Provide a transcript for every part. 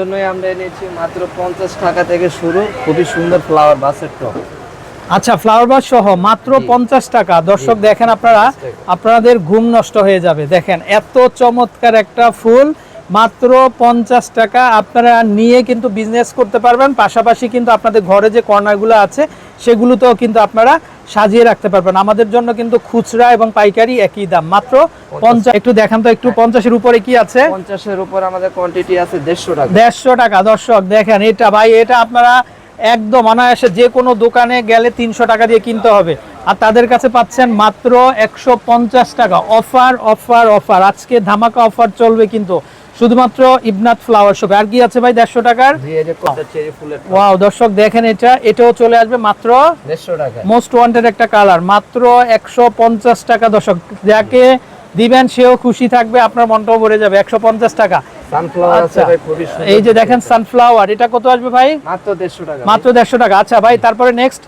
জন্যই আমরা এনেছি মাত্র পঞ্চাশ টাকা থেকে শুরু। খুবই সুন্দর ফ্লাওয়ার বাসের টপ আচ্ছা ফ্লাওয়ার বাস সহ মাত্র পঞ্চাশ টাকা। দর্শক দেখেন আপনারা আপনাদের ঘুম নষ্ট হয়ে যাবে। দেখেন এত চমৎকার একটা ফুল মাত্র পঞ্চাশ টাকা। আপনারা নিয়ে কিন্তু বিজনেস করতে পারবেন। পাশাপাশি কিন্তু আপনাদের ঘরে যে কর্নারগুলো আছে সেগুলোতেও কিন্তু আপনারা সাজিয়ে রাখতে পারবেন। আমাদের জন্য কিন্তু খুচরা এবং পাইকারি একই দাম। মাত্র পঞ্চাশ একটু দেখান তো একটু পঞ্চাশের উপরে কি আছে? পঞ্চাশের উপর আমাদের কোয়ান্টিটি আছে দেড়শো টাকা। দেড়শো টাকা দর্শক দেখেন এটা ভাই এটা আপনারা একদম অনায়াসে যে কোনো দোকানে গেলে তিনশো টাকা দিয়ে কিনতে হবে। আর তাদের কাছে পাচ্ছেন মাত্র একশো পঞ্চাশ টাকা। Offer offer offer. আজকে ধামাকা অফার চলবে কিন্তু। শুধুমাত্র ইবনাথ ফ্লাওয়ার শপে আর কি আছে ভাই দেড়শো টাকার? ওয়াও দর্শক দেখেন এটা এটাও চলে আসবে মাত্র দেড়শো টাকা। মোস্ট ওয়ান্টেড একটা কালার মাত্র একশো পঞ্চাশ টাকা দর্শক। যাকে দিবেন সেও খুশি থাকবে আপনার মনটাও ভরে যাবে একশো পঞ্চাশ টাকা। আচ্ছা এই যে দেখেন সানফ্লাওয়ার এটা কত আসবে ভাই? মাত্র দেড়শো টাকা মাত্র দেড়শো টাকা। আচ্ছা ভাই তারপরে নেক্সট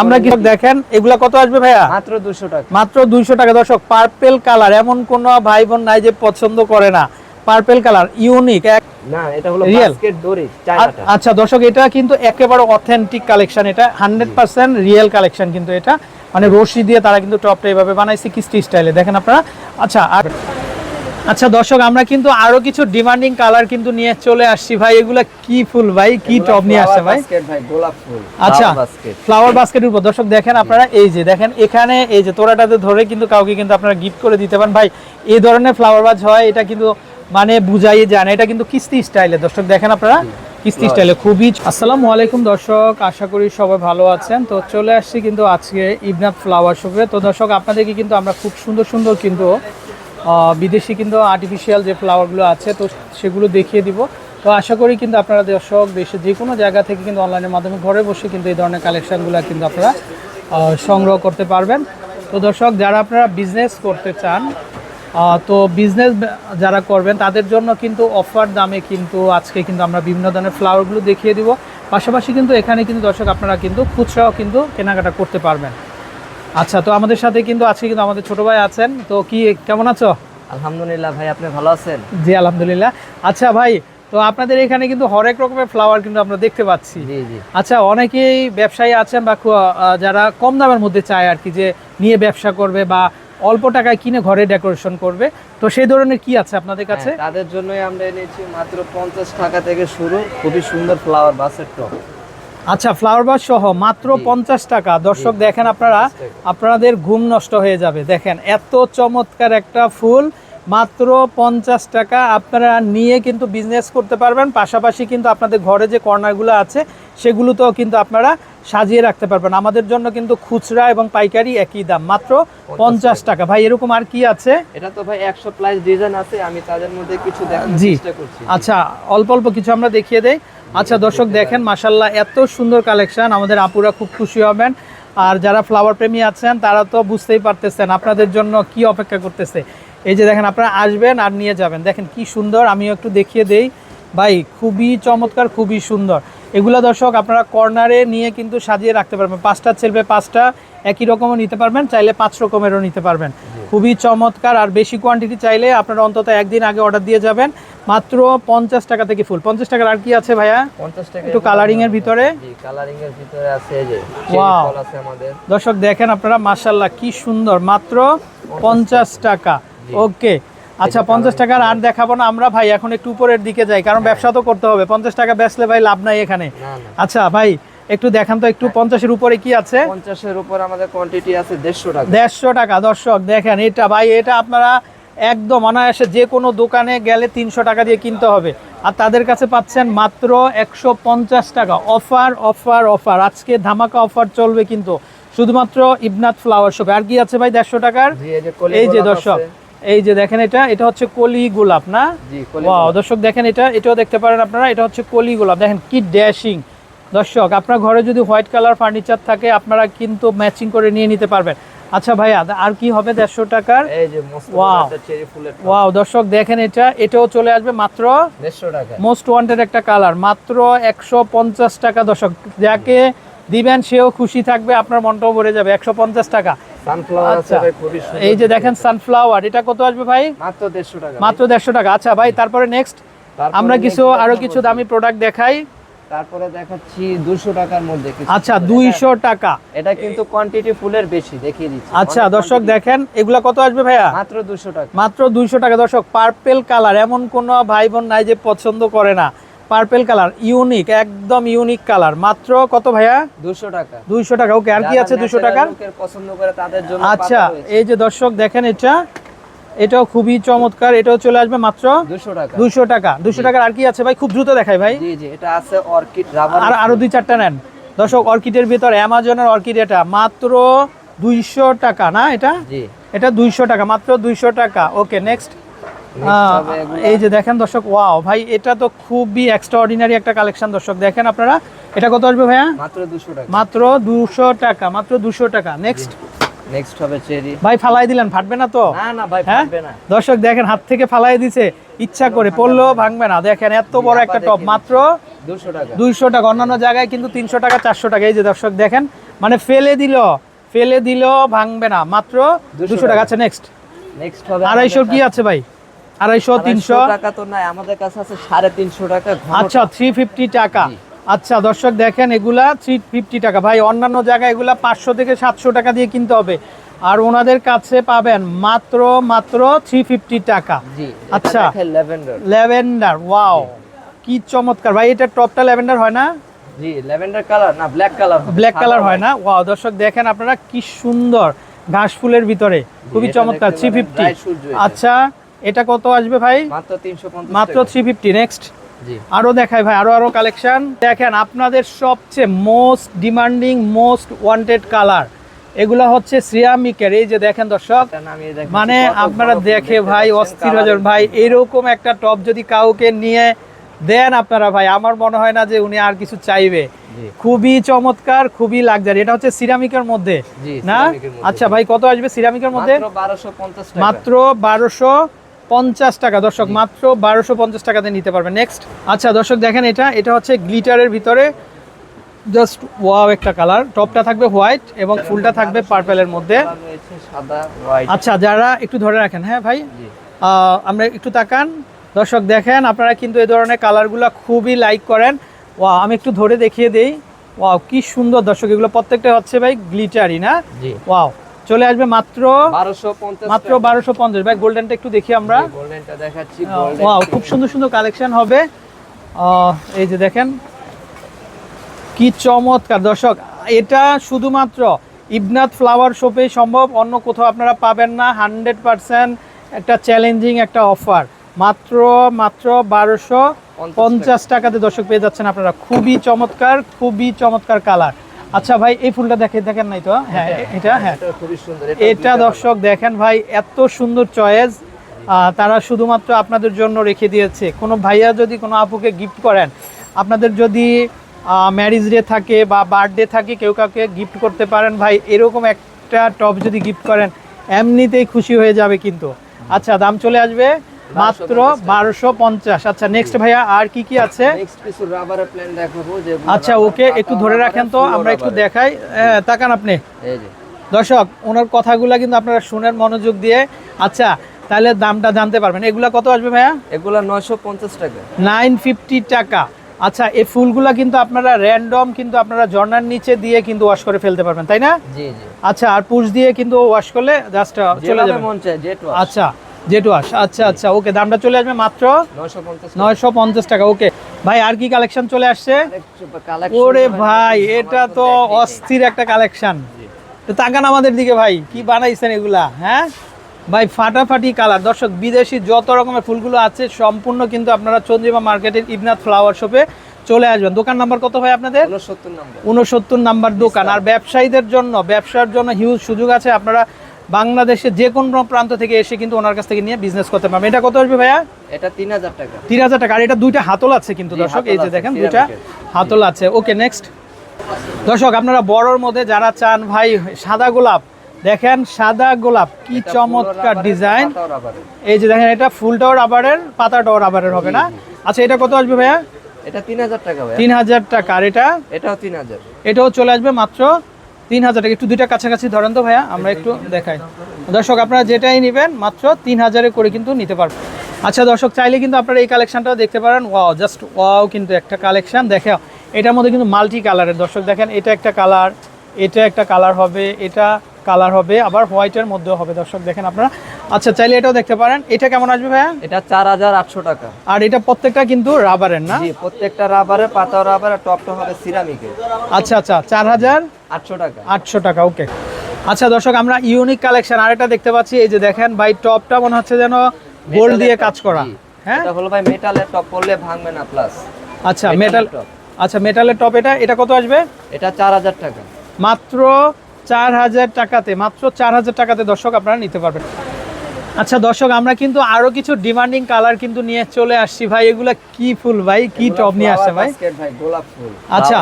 আমরা কি দেখেন এগুলা কত আসবে ভাইয়া? মাত্র দুশো টাকা। মাত্র দুইশো টাকা দর্শক পার্পেল কালার এমন কোন ভাই বোন নাই যে পছন্দ করে না। পার্পেল কালার ইউনিক এক না এটা হলো বাস্কেট দড়ি চায়নাটা আচ্ছা দর্শক এটা কিন্তু একেবারে অথেন্টিক কালেকশন এটা হান্ড্রেড পার্সেন্ট রিয়েল কালেকশন কিন্তু এটা। মানে রশি দিয়ে তারা কিন্তু টপটা এইভাবে বানাইছে কিস্টি স্টাইলে দেখেন আপনারা? আচ্ছা আর আচ্ছা দর্শক আমরা কিন্তু আরও কিছু ডিমান্ডিং কালার কিন্তু নিয়ে চলে আসছি। ভাই এগুলা কি ফুল ভাই? কি টপ নিয়ে আসছে ভাই? গোলাপ ফুল আচ্ছা বাস্কেট ফ্লাওয়ার বাস্কেটের উপর। দর্শক দেখেন আপনারা এই যে দেখেন এখানে এই যে তোরাটাতে ধরে কিন্তু কাউকে কিন্তু আপনারা গিফট করে দিতে পারেন। ভাই এই ধরনের ফ্লাওয়ার বাজ হয় এটা কিন্তু মানে বুঝাই যায় না। এটা কিন্তু কিস্তি স্টাইলে। দর্শক দেখেন আপনারা কিস্তি স্টাইলে খুবই আসসালামু আলাইকুম দর্শক আশা করি সবাই ভালো আছেন। তো চলে আসছি কিন্তু আজকে ইবনাথ ফ্লাওয়ার শপে তো দর্শক আপনাদেরকে কিন্তু আমরা খুব সুন্দর সুন্দর কিন্তু বিদেশি কিন্তু আর্টিফিশিয়াল যে ফ্লাওয়ারগুলো আছে তো সেগুলো দেখিয়ে দিব। তো আশা করি কিন্তু আপনারা দর্শক দেশের যে কোনো জায়গা থেকে কিন্তু অনলাইনের মাধ্যমে ঘরে বসে কিন্তু এই ধরনের কালেকশানগুলো কিন্তু আপনারা সংগ্রহ করতে পারবেন। তো দর্শক যারা আপনারা বিজনেস করতে চান তো বিজনেস যারা করবেন তাদের জন্য কিন্তু অফার দামে কিন্তু আজকে কিন্তু আমরা বিভিন্ন ধরনের ফ্লাওয়ারগুলো দেখিয়ে দিব। পাশাপাশি কিন্তু এখানে কিন্তু দর্শক আপনারা কিন্তু খুচরাও কিন্তু কেনাকাটা করতে পারবেন। আচ্ছা তো আমাদের সাথে কিন্তু আজকে কিন্তু আমাদের ছোট ভাই আছেন। তো কি কেমন আছো? আলহামদুলিল্লাহ ভাই আপনি ভালো আছেন? জি আলহামদুলিল্লাহ। আচ্ছা ভাই তো আপনাদের এখানে কিন্তু হরেক রকমের ফ্লাওয়ার কিন্তু আমরা দেখতে পাচ্ছি। জি জি। আচ্ছা অনেকেই ব্যবসায়ী আছেন বা যারা কম দামের মধ্যে চায় আর কি যে নিয়ে ব্যবসা করবে বা অল্প টাকায় কিনে ঘরে ডেকোরেশন করবে। তো সেই ধরনের কি আছে আপনাদের কাছে? হ্যাঁ, তাদের জন্যই আমরা এনেছি মাত্র পঞ্চাশ টাকা থেকে শুরু। খুবই সুন্দর ফ্লাওয়ার বাসের টপ আচ্ছা ফ্লাওয়ার বাস সহ মাত্র পঞ্চাশ টাকা। দর্শক দেখেন আপনারা আপনাদের ঘুম নষ্ট হয়ে যাবে। দেখেন এত চমৎকার একটা ফুল মাত্র পঞ্চাশ টাকা। আপনারা নিয়ে কিন্তু বিজনেস করতে পারবেন। পাশাপাশি কিন্তু আপনাদের ঘরে যে কর্নারগুলো আছে সেগুলোতেও কিন্তু আপনারা সাজিয়ে রাখতে পারবেন আমাদের জন্য কিন্তু খুচরা এবং পাইকারি একই দাম। মাত্র পঞ্চাশ টাকা। ভাই এরকম আর কি আছে? এটা তো ভাই একশো প্লাস ডিজাইন আছে। আমি তাদের মধ্যে কিছু জি। আচ্ছা অল্প অল্প কিছু আমরা দেখিয়ে দেই। আচ্ছা দর্শক দেখেন মাসাল্লাহ এত সুন্দর কালেকশন। আমাদের আপুরা খুব খুশি হবেন। আর যারা ফ্লাওয়ার প্রেমী আছেন তারা তো বুঝতেই পারতেছেন আপনাদের জন্য কি অপেক্ষা করতেছে। এই যে দেখেন আপনারা আসবেন আর নিয়ে যাবেন। দেখেন কি সুন্দর আমিও একটু দেখিয়ে দেই। ভাই খুবই চমৎকার খুবই সুন্দর। এগুলো দর্শক আপনারা কর্নারে নিয়ে কিন্তু সাজিয়ে রাখতে পারবেন। পাঁচটা ছেলবে পাঁচটা একই রকমও নিতে পারবেন চাইলে পাঁচ রকমেরও নিতে পারবেন। খুবই চমৎকার আর বেশি কোয়ান্টিটি চাইলে আপনারা অন্তত একদিন আগে অর্ডার দিয়ে যাবেন। মাত্র পঞ্চাশ টাকা থেকে ফুল পঞ্চাশ টাকার আর কি আছে ভাইয়া? পঞ্চাশ টাকা একটু এর ভিতরে? কালারিং এর ভিতরে আছে যে দর্শক দেখেন আপনারা মার্শাল্লাহ কি সুন্দর। মাত্র পঞ্চাশ টাকা। ওকে আচ্ছা পঞ্চাশ টাকার আর দেখাবো না। আমরা ভাই এখন একটু উপরের দিকে যাই কারণ ব্যবসা তো করতে হবে। পঞ্চাশ টাকা বেচলে ভাই লাভ নাই এখানে। আচ্ছা ভাই একটু দেখান তো একটু পঞ্চাশের উপরে কি আছে? পঞ্চাশের উপর আমাদের কোয়ান্টিটি আছে দেড়শো টাকা। দেড়শো টাকা দর্শক দেখেন এটা ভাই এটা আপনারা একদম অনায়াসে যে কোনো দোকানে গেলে তিনশো টাকা দিয়ে কিনতে হবে। আর তাদের কাছে পাচ্ছেন মাত্র একশো পঞ্চাশ টাকা। Offer offer offer. আজকে ধামাকা অফার চলবে কিন্তু। শুধুমাত্র ইবনাথ ফ্লাওয়ার শপে আর কি আছে ভাই দেড়শো টাকার? এই যে দর্শক। এই যে দেখেন এটা এটা হচ্ছে কলি গোলাপ না? ওয়াও দর্শক দেখেন এটা এটাও দেখতে পারেন আপনারা এটা হচ্ছে কলি গোলাপ। দেখেন কি ড্যাশিং দর্শক আপনার ঘরে যদি হোয়াইট কালার ফার্নিচার থাকে আপনারা কিন্তু ম্যাচিং করে নিয়ে নিতে পারবেন। আচ্ছা ভাইয়া আর কি হবে দেড়শো টাকার। ওয়াও দর্শক দেখেন এটা এটাও চলে আসবে মাত্র দেড়শো টাকা। মোস্ট ওয়ান্টেড একটা কালার মাত্র একশো পঞ্চাশ টাকা। দর্শক যাকে দিবেন সেও খুশি থাকবে আপনার মনটাও ভরে যাবে একশো পঞ্চাশ টাকা। সানফ্লাওয়ার আছে আচ্ছা ভাই খুবই সুন্দর এই যে দেখেন সানফ্লাওয়ার এটা কত আসবে ভাই? মাত্র দেড়শো টাকা মাত্র দেড়শো টাকা। আচ্ছা ভাই তারপরে নেক্সট আমরা কিছু আরও কিছু দামি প্রোডাক্ট দেখাই। তারপরে দেখাচ্ছি টাকার মধ্যে কিছু। আচ্ছা ফুল। দুইশো টাকা। এটা- কিন্তু কোয়ান্টিটি ফুলের বেশি দেখিয়ে দিচ্ছি। আচ্ছা দর্শক দেখেন এগুলা কত আসবে ভাইয়া? মাত্র দুশো টাকা। মাত্র দুইশো টাকা। দর্শক পার্পেল কালার এমন কোন ভাই বোন নাই যে পছন্দ করে না। পার্পেল কালার ইউনিক একদম ইউনিক কালার। মাত্র কত ভাইয়া? দুশো টাকা। দুইশো টাকা ওকে আর কি আছে দুশো টাকার? পছন্দ করে তাদের জন্য আচ্ছা এই যে দর্শক দেখেন এটা। এটাও খুবই চমৎকার এটাও চলে আসবে মাত্র দুশো টাকা। দুইশো টাকা। টাকার আর কি আছে ভাই? খুব দ্রুত দেখাই ভাই। জি জি এটা আছে অর্কিড রাবার আর আরও দুই চারটা নেন। দর্শক অর্কিডের ভিতর অ্যামাজনের অর্কিড এটা। মাত্র দুইশো টাকা না এটা? জি। এটা দুইশো টাকা মাত্র দুইশো টাকা। Okay next. এই যে দেখেন দর্শক ওয়াও ভাই এটা তো খুবই এক্সট্রা অর্ডিনারি একটা কালেকশন দর্শক। দেখেন আপনারা এটা কত আসবে ভাইয়া? মাত্র দুশো টাকা। মাত্র দুশো টাকা মাত্র দুশো টাকা। নেক্সট নেক্সট হবে চেরি। ভাই ফালাই দিলেন ফাটবে না তো? না না ভাই হ্যাঁ? পারবে না। দর্শক দেখেন হাত থেকে ফালাই দিছে ইচ্ছা করে পড়লেও ভাঙবে না। দেখেন এত বড় একটা টপ মাত্র দুশো টাকা। দুইশো টাকা। অন্যান্য জায়গায় কিন্তু তিনশো টাকা চারশো টাকা। এই যে দর্শক দেখেন মানে ফেলে দিল ফেলে দিল ভাঙবে না। মাত্র 200 দুশো টাকা। আচ্ছা নেক্সট নেক্সট হবে আড়াইশো আমাদের কি আছে ভাই? আড়াইশো তিনশো। টাকা তো নাই আমাদের কাছে আছে সাড়ে তিনশো টাকা আচ্ছা থ্রি ফিফটি টাকা। আচ্ছা দর্শক দেখেন এগুলা থ্রি ফিফটি টাকা। ভাই অন্যান্য জায়গায় এগুলা পাঁচশো থেকে সাতশো টাকা দিয়ে কিনতে হবে। আর ওনাদের কাছে পাবেন মাত্র মাত্র থ্রি ফিফটি টাকা। আচ্ছা। ল্যাভেন্ডার। ওয়াও কি চমৎকার। ভাই এটা টপটা ল্যাভেন্ডার হয় না? জি ল্যাভেন্ডার কালার না ব্ল্যাক কালার ব্ল্যাক কালার হয় না? ওয়াও দর্শক দেখেন আপনারা কি সুন্দর ঘাস ফুলের ভিতরে। খুবই চমৎকার থ্রি ফিফটি। আচ্ছা এটা কত আসবে ভাই? মাত্র তিনশো পঞ্চাশ মাত্র থ্রি ফিফটি নেক্সট জি। আরও দেখাই ভাই আরও আরও কালেকশন দেখেন আপনাদের সবচেয়ে most demanding most wanted colour এগুলা হচ্ছে সিরামিকের এই যে দেখেন দর্শক। মানে আপনারা দেখে ভাই অস্থির ভাই এরকম একটা টপ যদি কাউকে নিয়ে দেন আপনারা ভাই আমার মনে হয় না যে উনি আর কিছু চাইবে। খুবই চমৎকার খুবই লাগজারি এটা হচ্ছে সিরামিকের মধ্যে না? আচ্ছা ভাই কত আসবে সিরামিকের মধ্যে? মাত্র বারোশো পঞ্চাশ টাকা। দর্শক মাত্র বারোশো পঞ্চাশ টাকাতে নিতে পারবেন নেক্সট আচ্ছা দর্শক দেখেন এটা এটা হচ্ছে গ্লিটারের ভিতরে জাস্ট ওয়াও একটা কালার টপটা থাকবে হোয়াইট এবং ফুলটা থাকবে পার্পেলের মধ্যে। আচ্ছা যারা একটু ধরে রাখেন হ্যাঁ ভাই? আমরা একটু তাকান। দর্শক দেখেন আপনারা কিন্তু এই ধরনের কালারগুলো খুবই লাইক করেন। ওয়া আমি একটু ধরে দেখিয়ে দেই। ওয়াও কি সুন্দর দর্শক এগুলো প্রত্যেকটা হচ্ছে ভাই গ্লিটারি না? ওয়াও চলে আসবে মাত্র মাত্র বারোশো পঞ্চাশ। ভাই গোল্ডেনটা একটু দেখি আমরা। গোল্ডেনটা দেখাচ্ছি ওয়াও খুব সুন্দর সুন্দর কালেকশন হবে। এই যে দেখেন কি চমৎকার। দর্শক এটা শুধুমাত্র ইবনাথ ফ্লাওয়ার শপে সম্ভব অন্য কোথাও আপনারা পাবেন না। হান্ড্রেড পার্সেন্ট একটা চ্যালেঞ্জিং একটা অফার মাত্র মাত্র বারোশো পঞ্চাশ টাকাতে দর্শক পেয়ে যাচ্ছেন আপনারা। খুবই চমৎকার খুবই চমৎকার কালার আচ্ছা ভাই এই ফুলটা দেখে দেখেন নাই তো? হ্যাঁ এটা হ্যাঁ। এটা খুবই সুন্দর এটা দর্শক দেখেন ভাই এত সুন্দর চয়েস। তারা শুধুমাত্র আপনাদের জন্য রেখে দিয়েছে। কোনো ভাইয়া যদি কোনো আপুকে গিফট করেন আপনাদের যদি ম্যারিজ ডে থাকে বা বার্থডে থাকে কেউ কাউকে গিফট করতে পারেন ভাই এরকম একটা টপ যদি গিফট করেন এমনিতেই খুশি হয়ে যাবে কিন্তু। আচ্ছা দাম চলে আসবে মাত্র বারোশো পঞ্চাশ আচ্ছা নেক্সট ভাইয়া আর কি কি আছে? নেক্সট কিছু রাবারের প্ল্যান দেখাবো যে আচ্ছা ওকে একটু ধরে রাখেন তো আমরা একটু দেখাই। তাকান আপনি। এই যে। দর্শক ওনার কথাগুলো কিন্তু আপনারা শুনেন মনোযোগ দিয়ে। আচ্ছা তাহলে দামটা জানতে পারবেন। এগুলা কত আসবে ভাইয়া? এগুলা নয়শো পঞ্চাশ টাকা। নাইন ফিফটি টাকা। আচ্ছা এই ফুলগুলা কিন্তু আপনারা র্যান্ডম কিন্তু আপনারা ঝর্ণার নিচে দিয়ে কিন্তু ওয়াশ করে ফেলতে পারবেন তাই না? জি জি। আচ্ছা আর পুষ দিয়ে কিন্তু ওয়াশ করলে জাস্ট চলে যাবে। মন চায় জেট আচ্ছা জেট ওয়াশ আচ্ছা আচ্ছা ওকে দামটা চলে আসবে মাত্র নয়শো পঞ্চাশ টাকা। ওকে। ভাই আর কি কালেকশন চলে আসছে? ওরে ভাই এটা তো অস্থির একটা কালেকশন তো তাকান আমাদের দিকে ভাই কি বানাইছেন এগুলা হ্যাঁ? ভাই ফাটাফাটি কালার দর্শক বিদেশি যত রকমের ফুলগুলো আছে সম্পূর্ণ কিন্তু আপনারা চন্দ্রিমা মার্কেটের ইবনাথ ফ্লাওয়ার শপে চলে আসবেন। দোকান নাম্বার কত ভাই আপনাদের? উনসত্তর নাম্বার দোকান। আর ব্যবসায়ীদের জন্য ব্যবসার জন্য হিউজ সুযোগ আছে। আপনারা বাংলাদেশের যে কোনো প্রান্ত থেকে এসে কিন্তু ওনার কাছ থেকে নিয়ে বিজনেস করতে পারবে। এটা কত আসবে ভাইয়া? এটা তিন হাজার টাকা। তিন হাজার টাকা। আর এটা দুইটা হাতল আছে কিন্তু দর্শক এই যে দেখেন দুইটা। হাতল আছে। ওকে নেক্সট দর্শক আপনারা বড়র মধ্যে যারা চান ভাই সাদা গোলাপ দেখেন সাদা গোলাপ কি চমৎকার ডিজাইন এই যে দেখেন এটা ফুলটাও রাবারের পাতাটাও রাবারের হবে না? আচ্ছা এটা কত আসবে ভাইয়া? এটা তিন হাজার টাকা তিন হাজার টাকা। আর এটা? এটাও তিন হাজার। এটাও চলে আসবে মাত্র তিন হাজার টাকা। একটু দুইটা কাছাকাছি ধরেন তো ভাইয়া, আমরা একটু দেখাই। দর্শক, আপনারা যেটাই নেবেন, মাত্র তিন হাজারে করে কিন্তু নিতে পারবেন। আচ্ছা দর্শক, চাইলে কিন্তু আপনারা এই কালেকশনটাও দেখতে পারেন। ওয়াও, জাস্ট ওয়াও কিন্তু একটা কালেকশন। দেখে এটার মধ্যে কিন্তু মাল্টি কালারের। দর্শক, দেখেন, এটা একটা কালার, এটা একটা কালার হবে, এটা কালার হবে আবার হোয়াইটের মধ্যেও হবে। দর্শক দেখেন আপনারা। আচ্ছা চাইলে এটাও দেখতে পারেন। এটা কেমন আসবে ভাইয়া? এটা চার হাজার আটশো টাকা। আর এটা প্রত্যেকটা কিন্তু রাবারের না? জি প্রত্যেকটা রাবারের পাতা রাবার আর টপটা হবে সিরামিকের আচ্ছা আচ্ছা চার হাজার আটশো টাকা। আটশো টাকা ওকে আচ্ছা দর্শক আমরা ইউনিক কালেকশন আরেকটা দেখতে পাচ্ছি। এই যে দেখেন ভাই টপটা মনে হচ্ছে যেন গোল্ড দিয়ে কাজ করা। হ্যাঁ? এটা হলো ভাই মেটালের টপ করলে ভাঙবে না প্লাস আচ্ছা মেটাল। আচ্ছা মেটালের টপ এটা এটা কত আসবে? এটা চার হাজার টাকা। মাত্র চার হাজার টাকাতে মাত্র চার হাজার টাকাতে দর্শক আপনারা নিতে পারবেন। আচ্ছা দর্শক আমরা কিন্তু আরও কিছু ডিমান্ডিং কালার কিন্তু নিয়ে চলে আসছি। ভাই এগুলা কি ফুল ভাই? কি টপ নিয়ে আসছে ভাই? ভাই গোলাপ ফুল আচ্ছা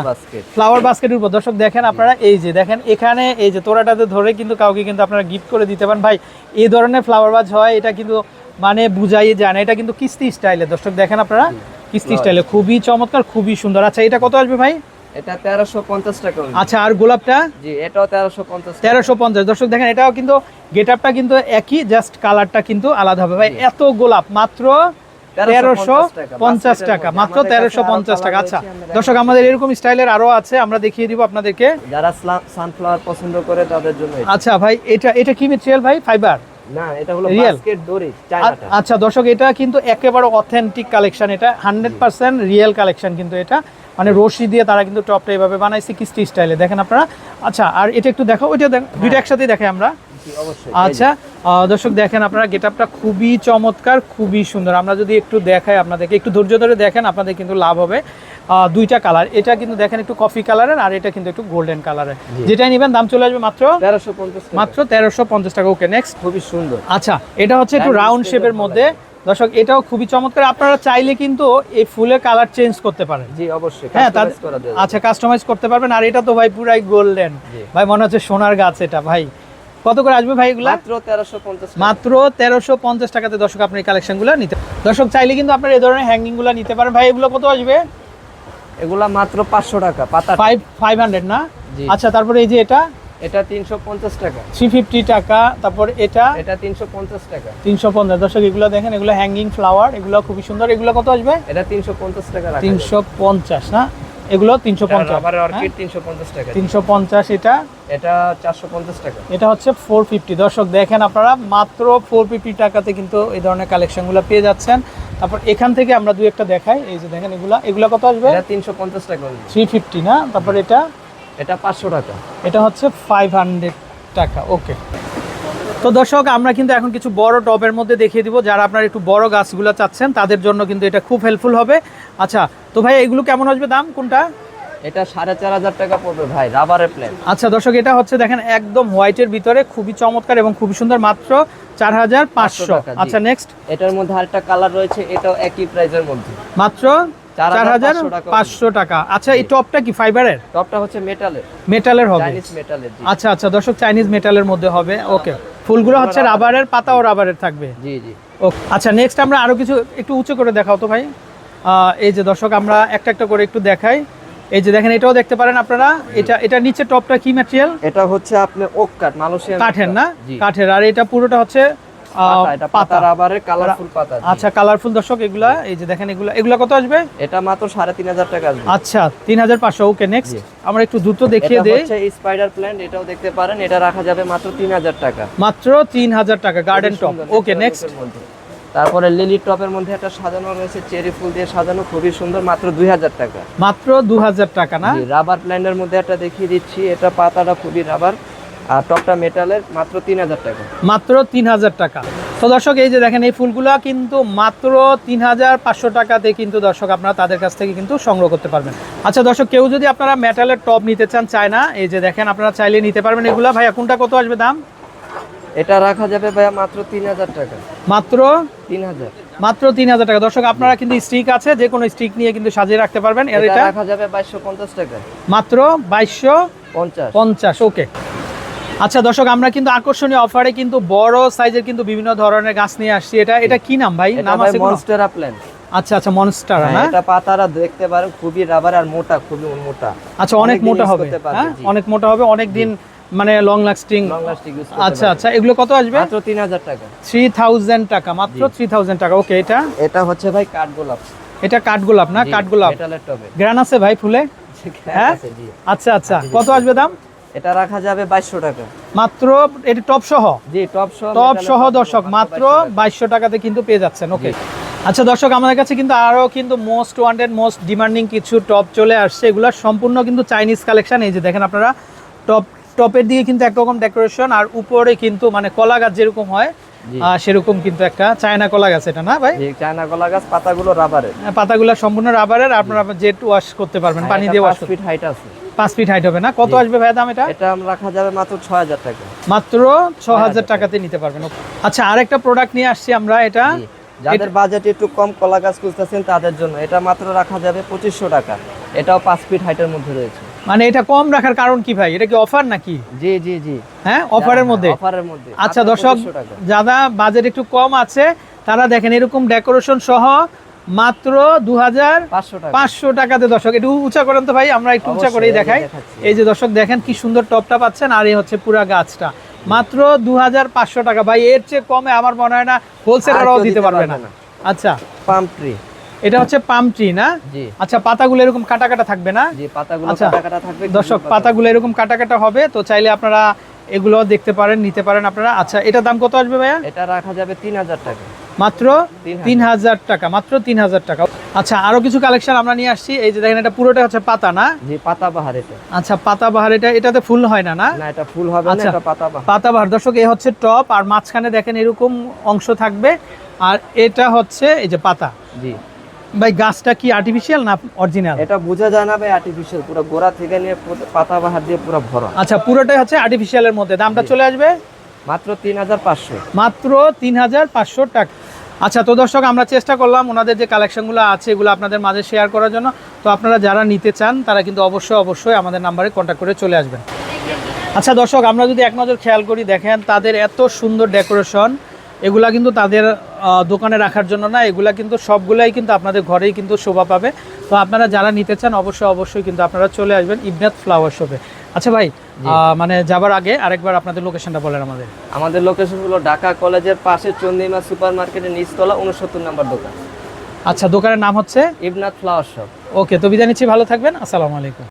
ফ্লাওয়ার বাস্কেটের উপর। দর্শক দেখেন আপনারা এই যে দেখেন এখানে এই যে তোরাটাতে ধরে কিন্তু কাউকে কিন্তু আপনারা গিফট করে দিতে পারেন। ভাই এই ধরনের ফ্লাওয়ার বাজ হয় এটা কিন্তু মানে বুঝাই যায় না এটা কিন্তু কিস্তি স্টাইলে দর্শক দেখেন আপনারা কিস্তি স্টাইলে খুবই চমৎকার খুবই সুন্দর। আচ্ছা এটা কত আসবে ভাই? এটা তেরোশো পঞ্চাশ টাকা হলো। আচ্ছা আর গোলাপটা? জি এটাও তেরোশো পঞ্চাশ তেরোশো পঞ্চাশ। দর্শক দেখেন এটাও কিন্তু গেট আপটা কিন্তু একই জাস্ট কালারটা কিন্তু আলাদা হবে। ভাই এত গোলাপ মাত্র তেরোশো পঞ্চাশ টাকা মাত্র তেরোশো পঞ্চাশ টাকা আচ্ছা দর্শক আমাদের এরকম স্টাইলের আরও আছে আমরা দেখিয়ে দিব আপনাদেরকে। যারা সানফ্লাওয়ার পছন্দ করে তাদের জন্য আচ্ছা ভাই এটা এটা কি মেটেরিয়াল ভাই? ফাইবার না এটা হলো বাস্কেট দড়ি চায়নাটা। আচ্ছা দর্শক এটা কিন্তু একেবারে অথেন্টিক কালেকশন এটা হান্ড্রেড পার্সেন্ট রিয়েল কালেকশন কিন্তু এটা। মানে রশি দিয়ে তারা কিন্তু টপটা এইভাবে বানাইছে কিস্তি স্টাইলে দেখেন আপনারা? আচ্ছা আর এটা একটু দেখো ওইটা দেখ দুইটা একসাথেই দেখে আমরা। আচ্ছা দর্শক দেখেন আপনারা গেটআপটা খুবই চমৎকার খুবই সুন্দর। আমরা যদি একটু দেখাই আপনাদেরকে একটু ধৈর্য ধরে দেখেন আপনাদের কিন্তু লাভ হবে। দুইটা কালার। এটা কিন্তু দেখেন একটু কফি কালারের আর এটা কিন্তু একটু গোল্ডেন কালারের। যেটাই নেবেন দাম চলে আসবে মাত্র তেরোশো মাত্র তেরোশো পঞ্চাশ টাকা। ওকে নেক্সট খুবই সুন্দর। আচ্ছা এটা হচ্ছে একটু রাউন্ড শেপের মধ্যে। দর্শক এটাও খুবই চমৎকার। আপনারা চাইলে কিন্তু এই ফুলের কালার চেঞ্জ করতে পারেন। জি অবশ্যই। হ্যাঁ। আচ্ছা কাস্টমাইজ করতে পারবেন। আর এটা তো ভাই পুরাই গোল্ডেন। ভাই মনে হচ্ছে সোনার গাছ এটা ভাই। কত করে আসবে ভাই এগুলো? মাত্র তেরোশো পঞ্চাশ মাত্র তেরোশো পঞ্চাশ টাকাতে দর্শক আপনি কালেকশনগুলো নিতে দর্শক চাইলে কিন্তু আপনার এই ধরনের হ্যাঙ্গিংগুলো নিতে পারেন। ভাই এগুলো কত আসবে? এগুলা মাত্র পাঁচশো টাকা পাতা ফাইভ ফাইভ হান্ড্রেড না? আচ্ছা তারপরে এই যে এটা? এটা তিনশো পঞ্চাশ টাকা। থ্রি ফিফটি টাকা তারপর এটা এটা তিনশো পঞ্চাশ টাকা। তিনশো পঞ্চাশ। দর্শক এগুলো দেখেন এগুলো হ্যাঙ্গিং ফ্লাওয়ার এগুলো খুবই সুন্দর। এগুলো কত আসবে? এটা তিনশো পঞ্চাশ টাকা রাখা তিনশো পঞ্চাশ না? এগুলো তিনশো হ্যাঁ? অর্কিড তিনশো পঞ্চাশ টাকা। তিনশো পঞ্চাশ এটা? এটা চারশো পঞ্চাশ টাকা। এটা হচ্ছে ফোর ফিফটি দর্শক দেখেন আপনারা মাত্র ফোর ফিফটি টাকাতে কিন্তু এই ধরনের কালেকশনগুলো পেয়ে যাচ্ছেন। তারপর এখান থেকে আমরা দুই একটা দেখাই। এই যে দেখেন এগুলা এগুলা কত আসবে? এটা তিনশো পঞ্চাশ টাকা। হলো। থ্রি ফিফটি না? তারপর এটা এটা পাঁচশো টাকা। এটা হচ্ছে ফাইভ হান্ড্রেড টাকা ওকে তো দর্শক আমরা কিন্তু এখন কিছু বড় টবের মধ্যে দেখিয়ে দিব যারা আপনারা একটু বড় গাছগুলো চাচ্ছেন তাদের জন্য কিন্তু এটা খুব হেল্পফুল হবে। আচ্ছা তো ভাই এগুলো কেমন আসবে দাম? কোনটা? এটা সাড়ে চার হাজার টাকা পড়বে ভাই রাবারের প্ল্যান আচ্ছা দর্শক এটা হচ্ছে দেখেন একদম হোয়াইটের ভিতরে খুবই চমৎকার এবং খুবই সুন্দর মাত্র চার হাজার পাঁচশো। আচ্ছা নেক্সট এটার মধ্যে আরেকটা কালার রয়েছে এটাও একই প্রাইসের মধ্যে। মাত্র চার চার হাজার হাজার টাকা। আচ্ছা এই টপটা কি ফাইবারের? টপটা হচ্ছে মেটালের। মেটালের হবে। চাইনিজ মেটালের জি। আচ্ছা আচ্ছা দর্শক চাইনিজ মেটালের মধ্যে হবে। ওকে। ফুলগুলো হচ্ছে রাবারের পাতাও রাবারের থাকবে। জি জি। ওকে আচ্ছা নেক্সট আমরা আরও কিছু একটু উঁচু করে দেখাও তো ভাই। এই যে দর্শক আমরা একটা একটা করে একটু দেখাই। এই যে দেখেন এটাও দেখতে পারেন আপনারা। এটা এটা নিচে টপটা কি ম্যাটেরিয়াল এটা হচ্ছে আপনি ওক কাঠ মালয়েশিয়ান কাঠের না? কাঠের। আর এটা পুরোটা হচ্ছে পাতা রাবারের কালারফুল পাতা। আচ্ছা কালারফুল দর্শক এগুলা এই যে দেখেন এগুলা এগুলা কত আসবে? এটা মাত্র সাড়ে তিন হাজার টাকা আসবে। আচ্ছা তিন হাজার পাঁচশো ওকে নেক্সট আমরা একটু দ্রুত দেখিয়ে এটা হচ্ছে স্পাইডার প্ল্যান্ট এটাও দেখতে পারেন এটা রাখা যাবে মাত্র তিন হাজার টাকা। মাত্র তিন হাজার টাকা গার্ডেন টপ ওকে নেক্সট। তারপরে লিলি টপের মধ্যে একটা সাজানো রয়েছে চেরি ফুল দিয়ে সাজানো খুবই সুন্দর মাত্র দুই হাজার টাকা। মাত্র দু হাজার টাকা না? রাবার প্ল্যান্টের মধ্যে একটা দেখিয়ে দিচ্ছি এটা পাতাটা খুবই রাবার আর টপটা মেটালের মাত্র তিন হাজার টাকা। মাত্র তিন হাজার টাকা। তো দর্শক এই যে দেখেন এই ফুলগুলা কিন্তু মাত্র তিন হাজার পাঁচশো টাকাতে কিন্তু দর্শক আপনারা তাদের কাছ থেকে কিন্তু সংগ্রহ করতে পারবেন। আচ্ছা দর্শক কেউ যদি আপনারা মেটালের টপ নিতে চান চায় না এই যে দেখেন আপনারা চাইলে নিতে পারবেন এগুলা। ভাইয়া কোনটা কত আসবে দাম? এটা রাখা যাবে ভাইয়া মাত্র তিন হাজার টাকা। মাত্র? তিন হাজার। মাত্র তিন হাজার টাকা। দর্শক আপনারা কিন্তু স্টিক আছে যে কোনো স্টিক নিয়ে কিন্তু সাজিয়ে রাখতে পারবেন। এটা? রাখা যাবে বাইশশো পঞ্চাশ টাকা। মাত্র বাইশশো পঞ্চাশ। পঞ্চাশ ওকে। আচ্ছা দর্শক আমরা কিন্তু আকর্ষণীয় অফারে কিন্তু বড় সাইজের কিন্তু বিভিন্ন ধরনের গাছ নিয়ে আসছি। এটা এটা কি নাম ভাই? নাম আছে? মনস্টেরা প্ল্যান্ট আচ্ছা আচ্ছা মনস্টার না? এটা পাতারা দেখতে পারেন খুবই রাবার আর মোটা খুবই মোটা। আচ্ছা অনেক মোটা হবে। হ্যাঁ অনেক মোটা হবে অনেক দিন মানে লং লাস্টিং আচ্ছা আচ্ছা এগুলো কত আসবে? মাত্র তিন হাজার টাকা। থ্রি থাউজেন্ড টাকা মাত্র থ্রি থাউজেন্ড টাকা। ওকে এটা? এটা হচ্ছে ভাই কাঠ গোলাপ। এটা কাঠগোলাপ না? কাঠগোলাপ মেটালের টবে। গ্রান আছে ভাই ফুলে? হ্যাঁ? আচ্ছা আচ্ছা কত আসবে দাম? এটা রাখা যাবে বাইশশো টাকা। মাত্র এটা টপ সহ? জি টপ সহ টপ সহ দর্শক মাত্র 2200 বাইশশো টাকাতে কিন্তু পেয়ে যাচ্ছেন ওকে আচ্ছা দর্শক আমাদের কাছে কিন্তু আরও কিন্তু মোস্ট ওয়ান্টেড মোস্ট ডিমান্ডিং কিছু টপ চলে আসছে। এগুলো সম্পূর্ণ কিন্তু চাইনিজ কালেকশন এই যে দেখেন আপনারা টপ টপের দিকে কিন্তু একরকম ডেকোরেশন আর উপরে কিন্তু মানে কলা গাছ যেরকম হয় সেরকম কিন্তু একটা চায়না কলা গাছ এটা না ভাই? চায়না কলা গাছ পাতাগুলো রাবারের। পাতাগুলো সম্পূর্ণ রাবারের আপনারা জেট ওয়াশ করতে পারবেন পানি দিয়ে ওয়াশ ফিট হাইট আছে। পাঁচ ফিট হাইট হবে না? কত আসবে ভাই দাম এটা? এটা রাখা যাবে মাত্র ছয় হাজার টাকা। মাত্র ছ হাজার টাকাতে নিতে পারবেন। আচ্ছা আরেকটা প্রোডাক্ট নিয়ে আসছি আমরা এটা। যাদের বাজেট একটু কম কলা গাছ খুঁজতেছেন তাদের জন্য এটা মাত্র রাখা যাবে পঁচিশশো টাকা। এটাও পাঁচ ফিট হাইটের মধ্যে রয়েছে। মানে এটা কম রাখার কারণ কি ভাই? এটা কি অফার নাকি? জি জি জি। হ্যাঁ অফারের মধ্যে? অফারের মধ্যে। আচ্ছা দর্শক যারা বাজেট একটু কম আছে তারা দেখেন এরকম ডেকোরেশন সহ মাত্র দু হাজার পাঁচশো টাকা। পাঁচশো টাকাতে দর্শক একটু উঁচা করেন তো ভাই আমরা একটু উঁচা করেই দেখাই। এই যে দর্শক দেখেন কি সুন্দর টপটা পাচ্ছেন আর এই হচ্ছে পুরা গাছটা। মাত্র দু হাজার পাঁচশো টাকা। ভাই এর চেয়ে কমে আমার মনে হয় না হোলসেলারও আর দিতে পারবে না। আচ্ছা। পাম ট্রি এটা হচ্ছে পাম ট্রি না? আচ্ছা পাতাগুলো এরকম কাটা কাটা থাকবে না? জি পাতাগুলো আচ্ছা। কাটা কাটা থাকবে দর্শক পাতাগুলো এরকম কাটা কাটা হবে তো চাইলে আপনারা এগুলো দেখতে পারেন নিতে পারেন আপনারা। আচ্ছা এটা দাম কত আসবে ভাইয়া? এটা রাখা যাবে তিন হাজার টাকা। মাত্র তিন হাজার। তিন হাজার টাকা মাত্র তিন হাজার টাকা। আচ্ছা আরও কিছু কালেকশন আমরা নিয়ে আসছি। এই যে দেখেন এটা পুরোটা হচ্ছে পাতা না? জি পাতা বাহার এটা। আচ্ছা পাতা বাহার এটা এটাতে ফুল হয় না না? না এটা ফুল হবে না আচ্ছা। এটা পাতা বাহার। পাতা বাহার। দর্শক এই হচ্ছে টপ আর মাঝখানে দেখেন এরকম অংশ থাকবে। আর এটা হচ্ছে এই যে পাতা। জি। ভাই গাছটা কি আর্টিফিশিয়াল না অরিজিনাল এটা বোঝা যায় না ভাই আর্টিফিশিয়াল পুরো গোড়া থেকে নিয়ে পাতা বাহার দিয়ে পুরো ভরা। আচ্ছা পুরোটাই হচ্ছে আর্টিফিশিয়ালের মধ্যে। দামটা চলে আসবে? মাত্র তিন হাজার পাঁচশো। মাত্র তিন হাজার পাঁচশো টাকা। আচ্ছা তো দর্শক আমরা চেষ্টা করলাম ওনাদের যে কালেকশনগুলো আছে এগুলো আপনাদের মাঝে শেয়ার করার জন্য। তো আপনারা যারা নিতে চান তারা কিন্তু অবশ্যই অবশ্যই আমাদের নাম্বারে কন্ট্যাক্ট করে চলে আসবেন। আচ্ছা দর্শক আমরা যদি এক নজর খেয়াল করি দেখেন তাদের এত সুন্দর ডেকোরেশন এগুলা কিন্তু তাদের দোকানে রাখার জন্য না এগুলা কিন্তু সবগুলাই কিন্তু আপনাদের ঘরেই কিন্তু শোভা পাবে। তো আপনারা যারা নিতে চান অবশ্যই অবশ্যই কিন্তু আপনারা চলে আসবেন ইবনাথ ফ্লাওয়ার শপে। আচ্ছা ভাই মানে যাবার আগে আরেকবার আপনাদের লোকেশনটা বলেন আমাদের। আমাদের লোকেশন হলো ঢাকা কলেজের পাশে চন্দিমা সুপার মার্কেটের নিচতলা উনসত্তর নম্বর দোকান। আচ্ছা দোকানের নাম হচ্ছে? ইবনাথ ফ্লাওয়ার শপ। ওকে তো বিদায় নিচ্ছি ভালো থাকবেন আসসালামু আলাইকুম।